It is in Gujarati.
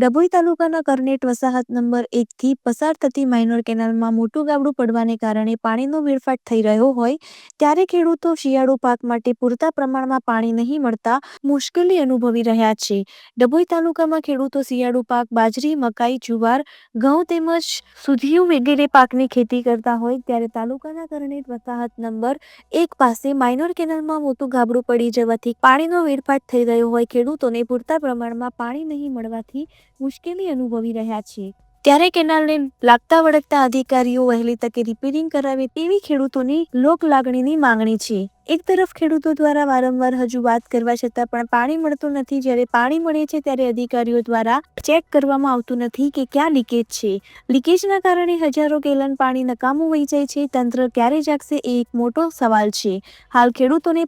ડભોઈ તાલુકાના કરનેટ વસાહત નંબર એકથી પસાર થતી માઇનોર કેનાલમાં મોટું ગાબડું પડવાને કારણે પાણીનો વેડફાટ થઈ રહ્યો હોય, ત્યારે ખેડૂતો શિયાળુ પાક માટે પૂરતા પ્રમાણમાં પાણી નહીં મળતા મુશ્કેલી અનુભવી રહ્યા છે. ડભોઈ તાલુકામાં ખેડૂતો શિયાળુ પાક, બાજરી, મકાઈ, જુવાર, ઘઉં તેમજ સુધિયું વગેરે પાકની ખેતી કરતા હોય, ત્યારે તાલુકાના કરનેટ વસાહત નંબર એક પાસે માઇનોર કેનાલમાં મોટું ગાબડું પડી જવાથી પાણીનો વેડફાટ થઈ રહ્યો હોય, ખેડૂતોને પૂરતા પ્રમાણમાં પાણી નહીં મળવાથી મુશ્કેલી અનુભવી રહ્યા છે. ત્યારે કેનાલને લાગતા વળગતા અધિકારીઓ વહેલી તકે રિપેરિંગ કરાવે તેવી ખેડૂતોની લોક લાગણીની માંગણી છે. એક તરફ ખેડૂતો દ્વારા વારંવાર હજુ વાત કરવા છતાં પણ પાણી મળતું નથી, જ્યારે પાણી મળે છે ત્યારે અધિકારીઓ દ્વારા ચેક કરવામાં આવતું નથી કે ક્યાં લીકેજ છે. લીકેજના કારણે હજારો ગેલન પાણી નકામું વહી જાય છે. તંત્ર ક્યારે જાગશે એ એક મોટો સવાલ છે. હાલ ખેડૂતોને